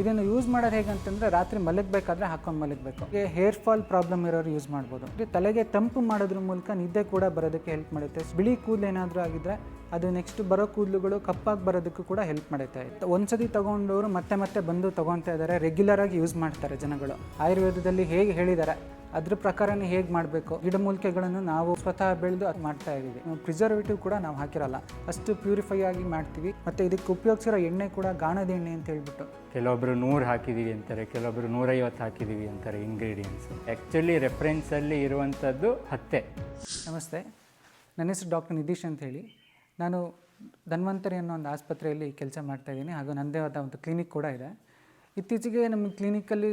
ಇದನ್ನು ಯೂಸ್ ಮಾಡೋದು ಹೇಗೆ ಅಂತಂದರೆ ರಾತ್ರಿ ಮಲಗಬೇಕಾದ್ರೆ ಹಾಕೊಂಡು ಮಲಗಬೇಕು. ಹೇರ್ ಫಾಲ್ ಪ್ರಾಬ್ಲಮ್ ಇರೋರು ಯೂಸ್ ಮಾಡ್ಬೋದು. ತಲೆಗೆ ತಂಪು ಮಾಡೋದ್ರ ಮೂಲಕ ನಿದ್ದೆ ಕೂಡ ಬರೋದಕ್ಕೆ ಹೆಲ್ಪ್ ಮಾಡುತ್ತೆ. ಬಿಳಿ ಕೂದಲು ಏನಾದರೂ ಆಗಿದ್ರೆ ಅದು ನೆಕ್ಸ್ಟ್ ಬರೋ ಕೂದಲುಗಳು ಕಪ್ಪಾಗಿ ಬರೋದಕ್ಕೂ ಕೂಡ ಹೆಲ್ಪ್ ಮಾಡುತ್ತೆ. ಒಂದ್ಸತಿ ತಗೊಂಡವರು ಮತ್ತೆ ಮತ್ತೆ ಬಂದು ತಗೊತಾ ಇದ್ದಾರೆ ರೆಗ್ಯುಲರ್ ಆಗಿ ಯೂಸ್ ಮಾಡ್ತಾರೆ ಜನಗಳು. ಆಯುರ್ವೇದದಲ್ಲಿ ಹೇಗೆ ಹೇಳಿದ್ದಾರೆ ಅದ್ರ ಪ್ರಕಾರನೇ ಹೇಗೆ ಮಾಡಬೇಕು ಗಿಡಮೂಲಿಕೆಗಳನ್ನು ನಾವು ಸ್ವತಃ ಬೆಳೆದು ಅದು ಮಾಡ್ತಾ ಇದ್ದೀವಿ. ಪ್ರಿಸರ್ವೇಟಿವ್ ಕೂಡ ನಾವು ಹಾಕಿರಲ್ಲ ಅಷ್ಟು ಪ್ಯೂರಿಫೈ ಆಗಿ ಮಾಡ್ತೀವಿ. ಮತ್ತು ಇದಕ್ಕೆ ಉಪಯೋಗಿಸಿರೋ ಎಣ್ಣೆ ಕೂಡ ಗಾಣದ ಎಣ್ಣೆ ಅಂತ ಹೇಳ್ಬಿಟ್ಟು. ಕೆಲವೊಬ್ರು ನೂರು ಹಾಕಿದ್ದೀವಿ ಅಂತಾರೆ ಕೆಲವೊಬ್ರು ನೂರೈವತ್ತು ಹಾಕಿದ್ದೀವಿ ಅಂತಾರೆ ಇಂಗ್ರೀಡಿಯೆಂಟ್ಸ್ ಆ್ಯಕ್ಚುಲಿ ರೆಫರೆನ್ಸಲ್ಲಿ ಇರುವಂಥದ್ದು ಹತ್ತೆ. ನಮಸ್ತೆ ನನ್ನ ಹೆಸರು ಡಾಕ್ಟರ್ ನಿತೀಶ್ ಅಂತ ಹೇಳಿ. ನಾನು ಧನ್ವಂತರಿ ಅನ್ನೋ ಒಂದು ಆಸ್ಪತ್ರೆಯಲ್ಲಿ ಕೆಲಸ ಮಾಡ್ತಾ ಇದ್ದೀನಿ. ಹಾಗೂ ನನ್ನದೇ ಆದ ಒಂದು ಕ್ಲಿನಿಕ್ ಕೂಡ ಇದೆ. ಇತ್ತೀಚೆಗೆ ನಮ್ಮ ಕ್ಲಿನಿಕಲ್ಲಿ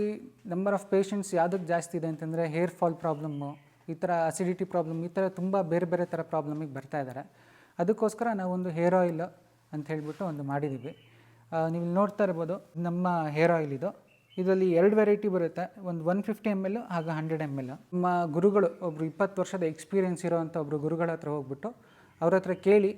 ನಂಬರ್ ಆಫ್ ಪೇಷಂಟ್ಸ್ ಯಾವುದಕ್ಕೆ ಜಾಸ್ತಿ ಇದೆ ಅಂತಂದರೆ ಹೇರ್ ಫಾಲ್ ಪ್ರಾಬ್ಲಮ್ಮು ಈ ಥರ ಅಸಿಡಿಟಿ ಪ್ರಾಬ್ಲಮ್ ಈ ಥರ ತುಂಬ ಬೇರೆ ಬೇರೆ ಥರ ಪ್ರಾಬ್ಲಮಿಗೆ ಬರ್ತಾ ಇದ್ದಾರೆ ಅದಕ್ಕೋಸ್ಕರ ನಾವೊಂದು ಹೇರ್ ಆಯಿಲ್ ಅಂತ ಹೇಳ್ಬಿಟ್ಟು ಒಂದು ಮಾಡಿದ್ದೀವಿ ನೀವು ನೋಡ್ತಾ ಇರ್ಬೋದು ನಮ್ಮ ಹೇರ್ ಆಯಿಲ್ ಇದು. ಇದರಲ್ಲಿ ಎರಡು ವೆರೈಟಿ ಬರುತ್ತೆ. ಒಂದು ಒನ್ ಫಿಫ್ಟಿ ಎಂ ಎಲ್ ಹಾಗೂ ಹಂಡ್ರೆಡ್ ಎಂ ಎಲ್ ನಮ್ಮ ಗುರುಗಳು ಒಬ್ಬರು ಇಪ್ಪತ್ತು ವರ್ಷದ ಎಕ್ಸ್ಪೀರಿಯೆನ್ಸ್ ಇರೋವಂಥ ಒಬ್ಬರು ಗುರುಗಳ ಹತ್ರ ಹೋಗ್ಬಿಟ್ಟು ಅವ್ರ ಹತ್ರ ಕೇಳಿ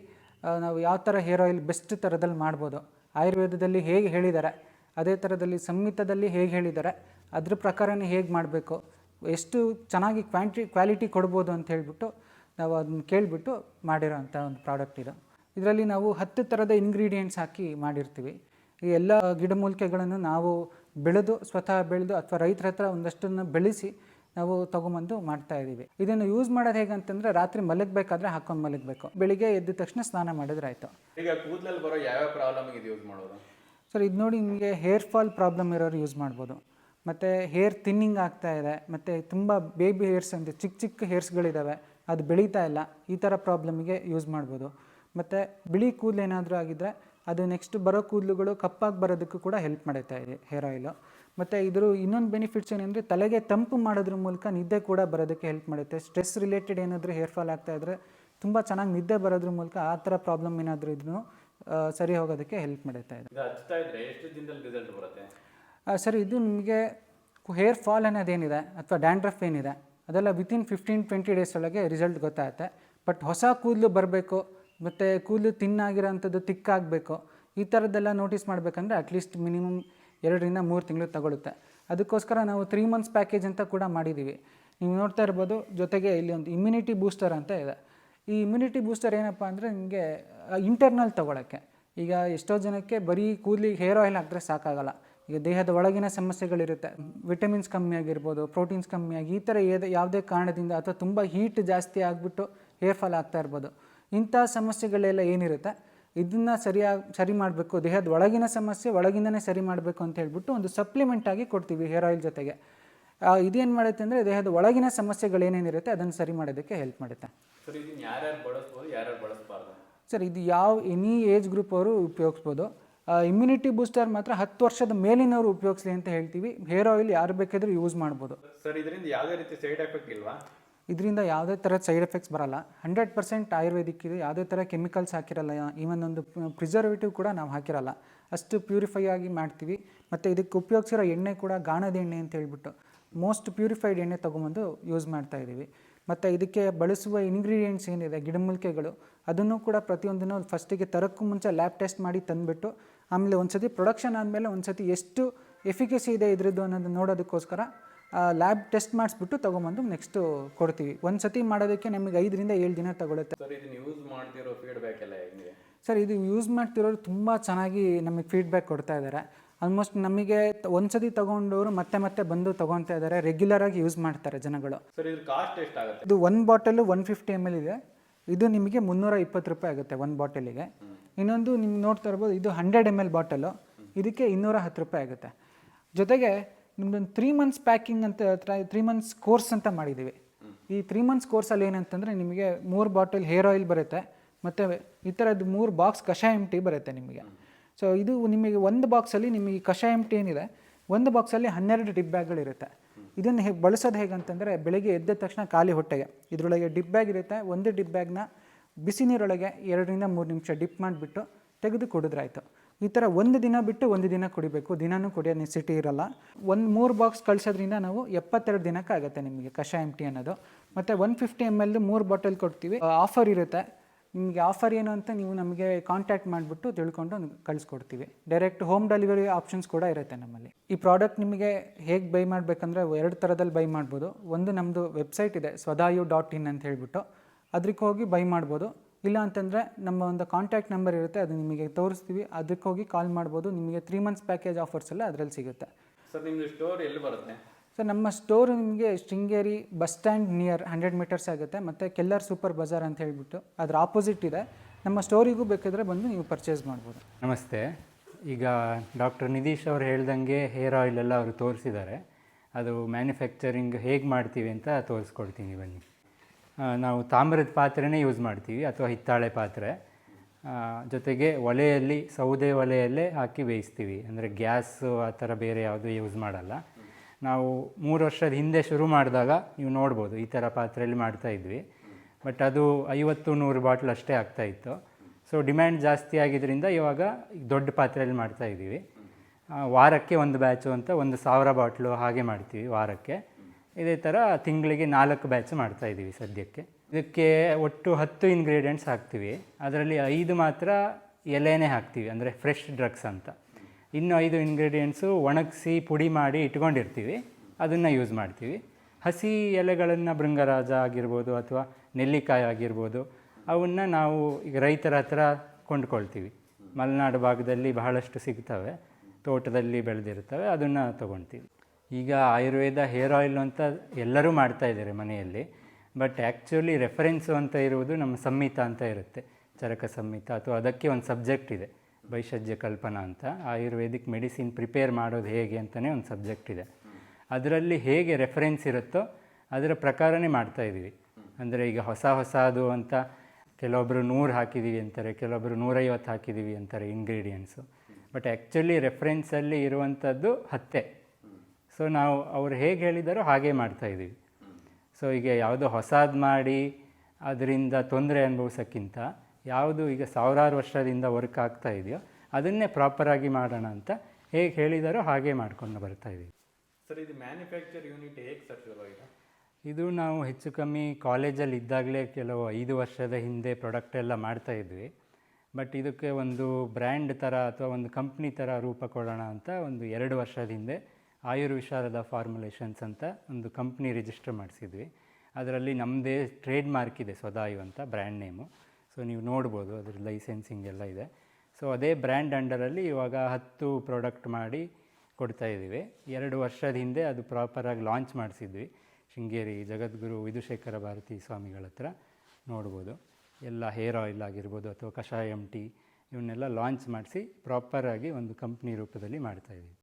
ನಾವು ಯಾವ ಥರ ಹೇರ್ ಆಯಿಲ್ ಬೆಸ್ಟ್ ಥರದಲ್ಲಿ ಮಾಡ್ಬೋದು? ಆಯುರ್ವೇದದಲ್ಲಿ ಹೇಗೆ ಹೇಳಿದ್ದಾರೆ? ಅದೇ ಥರದಲ್ಲಿ ಸಂಹಿತದಲ್ಲಿ ಹೇಗೆ ಹೇಳಿದ್ದಾರೆ? ಅದ್ರ ಪ್ರಕಾರನೇ ಹೇಗೆ ಮಾಡಬೇಕು? ಎಷ್ಟು ಚೆನ್ನಾಗಿ ಕ್ವಾಂಟಿ ಕ್ವಾಲಿಟಿ ಕೊಡ್ಬೋದು ಅಂತ ಹೇಳಿಬಿಟ್ಟು ನಾವು ಅದನ್ನ ಕೇಳಿಬಿಟ್ಟು ಮಾಡಿರೋ ಅಂಥ ಒಂದು ಪ್ರಾಡಕ್ಟ್ ಇದು. ಇದರಲ್ಲಿ ನಾವು ಹತ್ತು ಥರದ ಇಂಗ್ರೀಡಿಯೆಂಟ್ಸ್ ಹಾಕಿ ಮಾಡಿರ್ತೀವಿ. ಈ ಎಲ್ಲ ಗಿಡಮೂಲಿಕೆಗಳನ್ನು ನಾವು ಬೆಳೆದು, ಸ್ವತಃ ಬೆಳೆದು ಅಥವಾ ರೈತರ ಹತ್ರ ಒಂದಷ್ಟನ್ನು ಬೆಳೆಸಿ ನಾವು ತಗೊಂಬಂದು ಮಾಡ್ತಾ ಇದ್ದೀವಿ. ಇದನ್ನು ಯೂಸ್ ಮಾಡೋದು ಹೇಗಂತಂದ್ರೆ ರಾತ್ರಿ ಮಲಗಬೇಕಾದ್ರೆ ಹಾಕೊಂಡು ಮಲಗಬೇಕು. ಬೆಳಿಗ್ಗೆ ಎದ್ದ ತಕ್ಷಣ ಸ್ನಾನ ಮಾಡಿದ್ರೆ ಆಯಿತು. ಈಗ ಕೂದಲಲ್ಲಿ ಬರೋ ಯಾವ್ಯಾವ ಪ್ರಾಬ್ಲಮ್ ಇದು ಯೂಸ್ ಮಾಡೋದು? ಸರ್ ಇದು ನೋಡಿ ನಿಮಗೆ ಹೇರ್ ಫಾಲ್ ಪ್ರಾಬ್ಲಮ್ ಇರೋರು ಯೂಸ್ ಮಾಡ್ಬೋದು. ಮತ್ತು ಹೇರ್ ಥಿನ್ನಿಂಗ್ ಆಗ್ತಾ ಇದೆ. ಮತ್ತು ತುಂಬ ಬೇಬಿ ಹೇರ್ಸ್ ಅಂತ ಚಿಕ್ಕ ಚಿಕ್ಕ ಹೇರ್ಸ್ಗಳಿದ್ದಾವೆ ಅದು ಬೆಳೀತಾ ಇಲ್ಲ. ಈ ಥರ ಪ್ರಾಬ್ಲಮಿಗೆ ಯೂಸ್ ಮಾಡ್ಬೋದು. ಮತ್ತು ಬಿಳಿ ಕೂದಲು ಏನಾದರೂ ಆಗಿದ್ದರೆ ಅದು ನೆಕ್ಸ್ಟ್ ಬರೋ ಕೂದಲುಗಳು ಕಪ್ಪಾಗಿ ಬರೋದಕ್ಕೂ ಕೂಡ ಹೆಲ್ಪ್ ಮಾಡುತ್ತಾ ಇದೆ ಹೇರ್ ಆಯಿಲು ಮತ್ತು ಇದ್ರ ಇನ್ನೊಂದು ಬೆನಿಫಿಟ್ಸ್ ಏನಂದರೆ ತಲೆಗೆ ತಂಪು ಮಾಡೋದ್ರ ಮೂಲಕ ನಿದ್ದೆ ಕೂಡ ಬರೋದಕ್ಕೆ ಹೆಲ್ಪ್ ಮಾಡುತ್ತೆ. ಸ್ಟ್ರೆಸ್ ರಿಲೇಟೆಡ್ ಏನಾದರೂ ಹೇರ್ ಫಾಲ್ ಆಗ್ತಾ ಇದ್ದರೆ ತುಂಬ ಚೆನ್ನಾಗಿ ನಿದ್ದೆ ಬರೋದ್ರ ಮೂಲಕ ಆ ಥರ ಪ್ರಾಬ್ಲಮ್ ಏನಾದರೂ ಇದ್ರೂ ಸರಿ ಹೋಗೋದಕ್ಕೆ ಹೆಲ್ಪ್ ಮಾಡುತ್ತಾ. ಇದೆ ಸರ್ ಇದು ನಿಮಗೆ ಹೇರ್ ಫಾಲ್ ಅನ್ನೋದೇನಿದೆ ಅಥವಾ ಡ್ಯಾಂಡ್ರಫ್ ಏನಿದೆ ಅದೆಲ್ಲ ವಿತಿನ್ ಫಿಫ್ಟೀನ್ ಟ್ವೆಂಟಿ ಡೇಸ್ ಒಳಗೆ ರಿಸಲ್ಟ್ ಗೊತ್ತಾಗುತ್ತೆ. ಬಟ್ ಹೊಸ ಕೂದಲು ಬರಬೇಕು ಮತ್ತು ಕೂದಲು ತಿನ್ನಾಗಿರೋಂಥದ್ದು ತಿಕ್ಕಾಗಬೇಕು ಈ ಥರದ್ದೆಲ್ಲ ನೋಟಿಸ್ ಮಾಡಬೇಕಂದ್ರೆ ಅಟ್ಲೀಸ್ಟ್ ಮಿನಿಮಮ್ ಎರಡರಿಂದ ಮೂರು ತಿಂಗಳು ತಗೊಳುತ್ತೆ. ಅದಕ್ಕೋಸ್ಕರ ನಾವು ತ್ರೀ ಮಂತ್ಸ್ ಪ್ಯಾಕೇಜ್ ಅಂತ ಕೂಡ ಮಾಡಿದ್ದೀವಿ ನೀವು ನೋಡ್ತಾ ಇರ್ಬೋದು, ಜೊತೆಗೆ ಇಲ್ಲಿ ಒಂದು ಇಮ್ಯುನಿಟಿ ಬೂಸ್ಟರ್ ಅಂತ ಇದೆ. ಈ ಇಮ್ಯುನಿಟಿ ಬೂಸ್ಟರ್ ಏನಪ್ಪ ಅಂದರೆ ನಿಮಗೆ ಇಂಟರ್ನಲ್ ತೊಗೊಳಕ್ಕೆ. ಈಗ ಎಷ್ಟೋ ಜನಕ್ಕೆ ಬರೀ ಕೂದಲಿಗೆ ಹೇರ್ ಆಯಿಲ್ ಹಾಕಿದ್ರೆ ಸಾಕಾಗಲ್ಲ. ಈಗ ದೇಹದ ಒಳಗಿನ ಸಮಸ್ಯೆಗಳಿರುತ್ತೆ. ವಿಟಮಿನ್ಸ್ ಕಮ್ಮಿ ಆಗಿರ್ಬೋದು ಪ್ರೋಟೀನ್ಸ್ ಕಮ್ಮಿಯಾಗಿ ಈ ಥರ ಯಾವುದೇ ಕಾರಣದಿಂದ ಅಥವಾ ತುಂಬ ಹೀಟ್ ಜಾಸ್ತಿ ಆಗಿಬಿಟ್ಟು ಹೇರ್ ಫಾಲ್ ಆಗ್ತಾ ಇರ್ಬೋದು. ಇಂಥ ಸಮಸ್ಯೆಗಳೆಲ್ಲ ಏನಿರುತ್ತೆ? ಇದನ್ನು ಸರಿಯಾಗಿ ಸರಿ ಮಾಡಬೇಕು. ದೇಹದ ಒಳಗಿನ ಸಮಸ್ಯೆ ಒಳಗಿಂದನೇ ಸರಿ ಮಾಡಬೇಕು ಅಂತ ಹೇಳ್ಬಿಟ್ಟು ಒಂದು ಸಪ್ಲಿಮೆಂಟ್ ಆಗಿ ಕೊಡ್ತೀವಿ ಹೇರ್ ಆಯಿಲ್ ಜೊತೆಗೆ. ಇದೇನು ಮಾಡುತ್ತೆ ಅಂದರೆ ದೇಹದ ಒಳಗಿನ ಸಮಸ್ಯೆಗಳೇನೇನಿರುತ್ತೆ ಅದನ್ನು ಸರಿ ಮಾಡೋದಕ್ಕೆ ಹೆಲ್ಪ್ ಮಾಡುತ್ತೆ. ಸರ್ ಇದು ಯಾವ ಎನಿ ಏಜ್ ಗ್ರೂಪ್ ಅವರು ಉಪಯೋಗಿಸ್ಬೋದು. ಇಮ್ಯುನಿಟಿ ಬೂಸ್ಟರ್ ಮಾತ್ರ ಹತ್ತು ವರ್ಷದ ಮೇಲಿನವರು ಉಪಯೋಗಿಸ್ಲಿ ಅಂತ ಹೇಳ್ತೀವಿ. ಹೇರ್ ಆಯಿಲ್ ಯಾರು ಬೇಕಾದರೂ ಯೂಸ್ ಮಾಡ್ಬೋದು. ಸರ್ ಇದರಿಂದ ಯಾವುದೇ ರೀತಿ ಸೈಡ್ ಎಫೆಕ್ಟ್ ಇಲ್ವಾ? ಇದರಿಂದ ಯಾವುದೇ ಥರ ಸೈಡ್ ಎಫೆಕ್ಟ್ಸ್ ಬರಲ್ಲ. ಹಂಡ್ರೆಡ್ ಪರ್ಸೆಂಟ್ ಆಯುರ್ವೇದಿಕ್ ಇದು, ಯಾವುದೇ ಥರ ಕೆಮಿಕಲ್ಸ್ ಹಾಕಿರಲ್ಲ ಈವನ್ ಒಂದು ಪ್ರಿಸರ್ವೇಟಿವ್ ಕೂಡ ನಾವು ಹಾಕಿರಲ್ಲ. ಅಷ್ಟು ಪ್ಯೂರಿಫೈ ಆಗಿ ಮಾಡ್ತೀವಿ. ಮತ್ತು ಇದಕ್ಕೆ ಉಪಯೋಗಿಸಿರೋ ಎಣ್ಣೆ ಕೂಡ ಗಾಣದ ಎಣ್ಣೆ ಅಂತ ಹೇಳ್ಬಿಟ್ಟು ಮೋಸ್ಟ್ ಪ್ಯೂರಿಫೈಡ್ ಎಣ್ಣೆ ತೊಗೊಂಬಂದು ಯೂಸ್ ಮಾಡ್ತಾ ಇದ್ದೀವಿ. ಮತ್ತು ಇದಕ್ಕೆ ಬಳಸುವ ಇಂಗ್ರೀಡಿಯೆಂಟ್ಸ್ ಏನಿದೆ ಗಿಡಮೂಲಿಕೆಗಳು ಅದನ್ನು ಕೂಡ ಪ್ರತಿಯೊಂದನ್ನು ಫಸ್ಟಿಗೆ ತರೋಕ್ಕೂ ಮುಂಚೆ ಲ್ಯಾಬ್ ಟೆಸ್ಟ್ ಮಾಡಿ ತಂದುಬಿಟ್ಟು, ಆಮೇಲೆ ಒಂದು ಸತಿ ಪ್ರೊಡಕ್ಷನ್ ಆದಮೇಲೆ ಒಂದು ಸತಿ ಎಷ್ಟು ಎಫಿಕಸಿ ಇದೆ ಇದ್ರದ್ದು ಅನ್ನೋದು ನೋಡೋದಕ್ಕೋಸ್ಕರ ಲ್ಯಾಬ್ ಟೆಸ್ಟ್ ಮಾಡಿಸ್ಬಿಟ್ಟು ತೊಗೊಂಬಂದು ನೆಕ್ಸ್ಟು ಕೊಡ್ತೀವಿ. ಒಂದು ಸತಿ ಮಾಡೋದಕ್ಕೆ ನಮಗೆ ಐದರಿಂದ ಏಳು ದಿನ ತಗೊಳುತ್ತೆ. ಸರ್ ಇದನ್ನ ಯೂಸ್ ಮಾಡ್ತಿರೋ ಫೀಡ್ಬ್ಯಾಕ್ ಎಲ್ಲ ಹೆಂಗೆ? ಸರ್ ಇದು ಯೂಸ್ ಮಾಡ್ತಿರೋರು ತುಂಬ ಚೆನ್ನಾಗಿ ನಮಗೆ ಫೀಡ್ಬ್ಯಾಕ್ ಕೊಡ್ತಾ ಇದ್ದಾರೆ ಆಲ್ಮೋಸ್ಟ್ ನಮಗೆ ಒಂದು ಸತಿ ತೊಗೊಂಡವರು ಮತ್ತೆ ಮತ್ತೆ ಬಂದು ತೊಗೊತಾ ಇದ್ದಾರೆ ರೆಗ್ಯುಲರಾಗಿ ಯೂಸ್ ಮಾಡ್ತಾರೆ ಜನಗಳು. ಸರ್ ಇದ್ರ ಕಾಸ್ಟ್ ಎಷ್ಟಾಗುತ್ತೆ? ಇದು ಒಂದು bottle one fifty M L ಇದೆ. ಇದು ನಿಮಗೆ ಮುನ್ನೂರ ಇಪ್ಪತ್ತು ರೂಪಾಯಿ ಆಗುತ್ತೆ ಒಂದು ಬಾಟಲಿಗೆ ಇನ್ನೊಂದು ನಿಮ್ಗೆ ನೋಡ್ತಾ ಇರ್ಬೋದು ಇದು ಹಂಡ್ರೆಡ್ ಎಂ ಎಲ್ ಬಾಟಲು ಇದಕ್ಕೆ ಇನ್ನೂರ ಹತ್ತು ರೂಪಾಯಿ ಆಗುತ್ತೆ. ಜೊತೆಗೆ ನಿಮ್ದೊಂದು ತ್ರೀ ಮಂತ್ಸ್ ಪ್ಯಾಕಿಂಗ್ ಅಂತ ತ್ರೀ ಮಂತ್ಸ್ ಕೋರ್ಸ್ ಅಂತ ಮಾಡಿದ್ದೀವಿ. ಈ ತ್ರೀ ಮಂತ್ಸ್ ಕೋರ್ಸಲ್ಲಿ ಏನಂತಂದರೆ ನಿಮಗೆ ಮೂರು ಬಾಟಲ್ ಹೇರ್ ಆಯಿಲ್ ಬರುತ್ತೆ, ಮತ್ತು ಈ ಥರದ್ದು ಮೂರು ಬಾಕ್ಸ್ ಕಷಾಯ ಎಂ ಟಿ ಬರುತ್ತೆ ನಿಮಗೆ. ಸೊ ಇದು ನಿಮಗೆ ಒಂದು ಬಾಕ್ಸಲ್ಲಿ ನಿಮಗೆ ಕಷಾಯ ಎಂ ಟಿ ಏನಿದೆ, ಒಂದು ಬಾಕ್ಸಲ್ಲಿ ಹನ್ನೆರಡು ಡಿಪ್ ಬ್ಯಾಗ್ಗಳಿರುತ್ತೆ ಇದನ್ನು ಹೇಗೆ ಬಳಸೋದು ಹೇಗಂತಂದರೆ ಬೆಳಗ್ಗೆ ಎದ್ದ ತಕ್ಷಣ ಖಾಲಿ ಹೊಟ್ಟೆಗೆ, ಇದರೊಳಗೆ ಡಿಪ್ ಬ್ಯಾಗ್ ಇರುತ್ತೆ, ಒಂದು ಡಿಪ್ ಬ್ಯಾಗ್ನ ಬಿಸಿ ನೀರೊಳಗೆ ಎರಡರಿಂದ ಮೂರು ನಿಮಿಷ ಡಿಪ್ ಮಾಡಿಬಿಟ್ಟು ತೆಗೆದು ಕುಡಿದ್ರಾಯ್ತು ಈ ಥರ ಒಂದು ದಿನ ಬಿಟ್ಟು ಒಂದು ದಿನ ಕುಡಿಬೇಕು. ದಿನಾನೂ ಕುಡಿಯೋ ನೆಸಿಟಿ ಇರಲ್ಲ. ಒಂದು ಮೂರು ಬಾಕ್ಸ್ ಕಳಿಸೋದ್ರಿಂದ ನಾವು ಎಪ್ಪತ್ತೆರಡು ದಿನಕ್ಕಾಗುತ್ತೆ ನಿಮಗೆ ಕಷಾಯ ಟೀ ಅನ್ನೋದು. ಮತ್ತು ಒನ್ ಫಿಫ್ಟಿ ಎಂ ಎಲ್ ಮೂರು ಬಾಟಲ್ ಕೊಡ್ತೀವಿ. ಆಫರ್ ಇರುತ್ತೆ. ನಿಮಗೆ ಆಫರ್ ಏನು ಅಂತ ನೀವು ನಮಗೆ ಕಾಂಟ್ಯಾಕ್ಟ್ ಮಾಡಿಬಿಟ್ಟು ತಿಳ್ಕೊಂಡು ಕಳಿಸ್ಕೊಡ್ತೀವಿ. ಡೈರೆಕ್ಟ್ ಹೋಮ್ ಡೆಲಿವರಿ ಆಪ್ಷನ್ಸ್ ಕೂಡ ಇರುತ್ತೆ ನಮ್ಮಲ್ಲಿ. ಈ ಪ್ರಾಡಕ್ಟ್ ನಿಮಗೆ ಹೇಗೆ ಬೈ ಮಾಡಬೇಕಂದ್ರೆ ಎರಡು ಥರದಲ್ಲಿ ಬೈ ಮಾಡ್ಬೋದು. ಒಂದು ನಮ್ಮದು ವೆಬ್ಸೈಟ್ ಇದೆ ಸ್ವದಾಯು ಡಾಟ್ ಇನ್ ಅಂತ ಹೇಳಿಬಿಟ್ಟು. ಅದಕ್ಕೆ ಹೋಗಿ ಬೈ ಮಾಡ್ಬೋದು. ಇಲ್ಲ ಅಂತಂದರೆ ನಮ್ಮ ಒಂದು ಕಾಂಟ್ಯಾಕ್ಟ್ ನಂಬರ್ ಇರುತ್ತೆ ಅದು ನಿಮಗೆ ತೋರಿಸ್ತೀವಿ. ಅದಕ್ಕೆ ಹೋಗಿ ಕಾಲ್ ಮಾಡ್ಬೋದು. ನಿಮಗೆ ತ್ರೀ ಮಂತ್ಸ್ ಪ್ಯಾಕೇಜ್ ಆಫರ್ಸ್ ಎಲ್ಲ ಅದರಲ್ಲಿ ಸಿಗುತ್ತೆ. ಸರ್ ನಿಮ್ಮದು ಸ್ಟೋರ್ ಎಲ್ಲಿ ಬರುತ್ತೆ? ಸರ್ ನಮ್ಮ ಸ್ಟೋರ್ ನಿಮಗೆ Sringeri bus stand near hundred metres ಆಗುತ್ತೆ. ಮತ್ತು ಕೆಲ್ಲರ್ ಸೂಪರ್ ಬಜಾರ್ ಅಂತ ಹೇಳಿಬಿಟ್ಟು ಅದರ ಆಪೋಸಿಟ್ ಇದೆ. ನಮ್ಮ ಸ್ಟೋರಿಗೂ ಬೇಕಿದ್ರೆ ಬಂದು ನೀವು ಪರ್ಚೇಸ್ ಮಾಡ್ಬೋದು. ನಮಸ್ತೆ. ಈಗ ಡಾಕ್ಟರ್ ನಿಧೀಶ್ ಅವ್ರು ಹೇಳ್ದಂಗೆ ಹೇರ್ ಆಯಿಲ್ ಎಲ್ಲ ಅವರು ತೋರಿಸಿದ್ದಾರೆ. ಅದು ಮ್ಯಾನುಫ್ಯಾಕ್ಚರಿಂಗ್ ಹೇಗೆ ಮಾಡ್ತೀವಿ ಅಂತ ತೋರಿಸ್ಕೊಡ್ತೀನಿ ಬನ್ನಿ. ನಾವು ತಾಮ್ರದ ಪಾತ್ರೆನೇ ಯೂಸ್ ಮಾಡ್ತೀವಿ ಅಥವಾ ಹಿತ್ತಾಳೆ ಪಾತ್ರೆ. ಜೊತೆಗೆ ಒಲೆಯಲ್ಲಿ, ಸೌದೆ ಒಲೆಯಲ್ಲೇ ಹಾಕಿ ಬೇಯಿಸ್ತೀವಿ. ಅಂದರೆ ಗ್ಯಾಸು ಆ ಥರ ಬೇರೆ ಯಾವುದು ಯೂಸ್ ಮಾಡಲ್ಲ. ನಾವು ಮೂರು ವರ್ಷದ ಹಿಂದೆ ಶುರು ಮಾಡಿದಾಗ ನೀವು ನೋಡ್ಬೋದು ಈ ಥರ ಪಾತ್ರೆಯಲ್ಲಿ ಮಾಡ್ತಾ ಇದ್ವಿ. ಬಟ್ ಅದು ಐವತ್ತು, ನೂರು ಬಾಟ್ಲ್ ಅಷ್ಟೇ ಆಗ್ತಾ ಇತ್ತು. ಸೊ ಡಿಮ್ಯಾಂಡ್ ಜಾಸ್ತಿ ಆಗಿದ್ದರಿಂದ ಇವಾಗ ದೊಡ್ಡ ಪಾತ್ರೆಯಲ್ಲಿ ಮಾಡ್ತಾ ಇದ್ದೀವಿ. ವಾರಕ್ಕೆ ಒಂದು ಬ್ಯಾಚು ಅಂತ ಒಂದು ಸಾವಿರ ಬಾಟ್ಲು ಹಾಗೆ ಮಾಡ್ತೀವಿ ವಾರಕ್ಕೆ. ಇದೇ ಥರ ತಿಂಗಳಿಗೆ ನಾಲ್ಕು ಬ್ಯಾಚ್ ಮಾಡ್ತಾ ಇದ್ದೀವಿ ಸದ್ಯಕ್ಕೆ. ಇದಕ್ಕೆ ಒಟ್ಟು ಹತ್ತು ಇಂಗ್ರೀಡಿಯೆಂಟ್ಸ್ ಹಾಕ್ತೀವಿ. ಅದರಲ್ಲಿ ಐದು ಮಾತ್ರ ಎಲೆನೇ ಹಾಕ್ತೀವಿ, ಅಂದರೆ ಫ್ರೆಶ್ ಡ್ರಗ್ಸ್ ಅಂತ. ಇನ್ನು ಐದು ಇಂಗ್ರೀಡಿಯೆಂಟ್ಸು ಒಣಗಿಸಿ ಪುಡಿ ಮಾಡಿ ಇಟ್ಕೊಂಡಿರ್ತೀವಿ, ಅದನ್ನು ಯೂಸ್ ಮಾಡ್ತೀವಿ. ಹಸಿ ಎಲೆಗಳನ್ನು ಭೃಂಗರಾಜ ಆಗಿರ್ಬೋದು ಅಥವಾ ನೆಲ್ಲಿಕಾಯಿ ಆಗಿರ್ಬೋದು, ಅವನ್ನ ನಾವು ಈಗ ರೈತರ ಹತ್ರ ಕೊಂಡ್ಕೊಳ್ತೀವಿ. ಮಲೆನಾಡು ಭಾಗದಲ್ಲಿ ಬಹಳಷ್ಟು ಸಿಗ್ತವೆ, ತೋಟದಲ್ಲಿ ಬೆಳೆದಿರ್ತವೆ, ಅದನ್ನು ತೊಗೊಳ್ತೀವಿ ಈಗ ಆಯುರ್ವೇದ, ಹೇರ್ ಆಯಿಲ್ ಅಂತ ಎಲ್ಲರೂ ಮಾಡ್ತಾ ಇದ್ದಾರೆ ಮನೆಯಲ್ಲಿ. ಬಟ್ ಆ್ಯಕ್ಚುಲಿ ರೆಫರೆನ್ಸು ಅಂತ ಇರುವುದು ನಮ್ಮ ಸಂಹಿತ ಅಂತ ಇರುತ್ತೆ. ಚರಕ ಸಂಹಿತ ಅಥವಾ ಅದಕ್ಕೆ ಒಂದು ಸಬ್ಜೆಕ್ಟ್ ಇದೆ. ಭೈಷಜ್ಯ ಕಲ್ಪನಾ ಅಂತ. ಆಯುರ್ವೇದಿಕ್ ಮೆಡಿಸಿನ್ ಪ್ರಿಪೇರ್ ಮಾಡೋದು ಹೇಗೆ ಅಂತಲೇ ಒಂದು ಸಬ್ಜೆಕ್ಟ್ ಇದೆ. ಅದರಲ್ಲಿ ಹೇಗೆ ರೆಫರೆನ್ಸ್ ಇರುತ್ತೋ ಅದರ ಪ್ರಕಾರನೇ ಮಾಡ್ತಾ ಇದ್ದೀವಿ. ಅಂದರೆ ಈಗ ಹೊಸ ಹೊಸದು ಅಂತ ಕೆಲವೊಬ್ಬರು ನೂರು ಹಾಕಿದ್ದೀವಿ ಅಂತಾರೆ ಕೆಲವೊಬ್ಬರು ನೂರೈವತ್ತು ಹಾಕಿದ್ದೀವಿ ಅಂತಾರೆ ಇಂಗ್ರೀಡಿಯೆಂಟ್ಸು ಬಟ್ ಆ್ಯಕ್ಚುಲಿ ರೆಫರೆನ್ಸಲ್ಲಿ ಇರುವಂಥದ್ದು ಹತ್ತೆ. ಸೊ ನಾವು ಅವ್ರು ಹೇಗೆ ಹೇಳಿದ್ದಾರೋ ಹಾಗೆ ಮಾಡ್ತಾ ಇದ್ದೀವಿ. ಸೊ ಈಗ ಯಾವುದೋ ಹೊಸದು ಮಾಡಿ ಅದರಿಂದ ತೊಂದರೆ ಅನುಭವಿಸೋಕ್ಕಿಂತ ಯಾವುದು ಈಗ ಸಾವಿರಾರು ವರ್ಷದಿಂದ ವರ್ಕ್ ಆಗ್ತಾ ಇದೆಯೋ ಅದನ್ನೇ ಪ್ರಾಪರಾಗಿ ಮಾಡೋಣ ಅಂತ ಹೇಗೆ ಹೇಳಿದಾರೋ ಹಾಗೆ ಮಾಡ್ಕೊಂಡು ಬರ್ತಾ ಇದ್ದೀವಿ. ಸರ್ ಇದು ಮ್ಯಾನುಫ್ಯಾಕ್ಚರ್ ಯೂನಿಟ್ ಹೇಗೆ ಸರ್ ಶುರುವಾಗಿದೆ ಇದು ನಾವು ಹೆಚ್ಚು ಕಮ್ಮಿ ಕಾಲೇಜಲ್ಲಿ ಇದ್ದಾಗಲೇ ಕೆಲವು ಐದು ವರ್ಷದ ಹಿಂದೆ ಪ್ರಾಡಕ್ಟ್ ಎಲ್ಲ ಮಾಡ್ತಾ ಇದ್ವಿ. ಬಟ್ ಇದಕ್ಕೆ ಒಂದು ಬ್ರ್ಯಾಂಡ್ ಥರ ಅಥವಾ ಒಂದು ಕಂಪ್ನಿ ಥರ ರೂಪ ಕೊಡೋಣ ಅಂತ ಒಂದು ಎರಡು ವರ್ಷದ ಹಿಂದೆ ಆಯುರ್ವಿಶಾರದ ಫಾರ್ಮುಲೇಷನ್ಸ್ ಅಂತ ಒಂದು ಕಂಪ್ನಿ ರಿಜಿಸ್ಟರ್ ಮಾಡಿಸಿದ್ವಿ. ಅದರಲ್ಲಿ ನಮ್ಮದೇ ಟ್ರೇಡ್ ಮಾರ್ಕ್ ಇದೆ, ಸ್ವದಾಯು ಅಂತ ಬ್ರ್ಯಾಂಡ್ ನೇಮು ಸೊ ನೀವು ನೋಡ್ಬೋದು ಅದ್ರ ಲೈಸೆನ್ಸಿಂಗ್ ಎಲ್ಲ ಇದೆ. ಸೊ ಅದೇ ಬ್ರ್ಯಾಂಡ್ ಅಂಡರಲ್ಲಿ ಇವಾಗ ಹತ್ತು ಪ್ರಾಡಕ್ಟ್ ಮಾಡಿ ಕೊಡ್ತಾ ಇದ್ದೀವಿ. ಎರಡು ವರ್ಷದ ಹಿಂದೆ ಅದು ಪ್ರಾಪರಾಗಿ ಲಾಂಚ್ ಮಾಡಿಸಿದ್ವಿ. ಶೃಂಗೇರಿ ಜಗದ್ಗುರು ವಿದುಶೇಖರ ಭಾರತಿ ಸ್ವಾಮಿಗಳ ಹತ್ರ ನೋಡ್ಬೋದು. ಎಲ್ಲ ಹೇರ್ ಆಯಿಲ್ ಆಗಿರ್ಬೋದು ಅಥವಾ ಕಷಾಯಂ ಟಿ, ಇವನ್ನೆಲ್ಲ ಲಾಂಚ್ ಮಾಡಿಸಿ ಪ್ರಾಪರಾಗಿ ಒಂದು ಕಂಪ್ನಿ ರೂಪದಲ್ಲಿ ಮಾಡ್ತಾಯಿದ್ದೀವಿ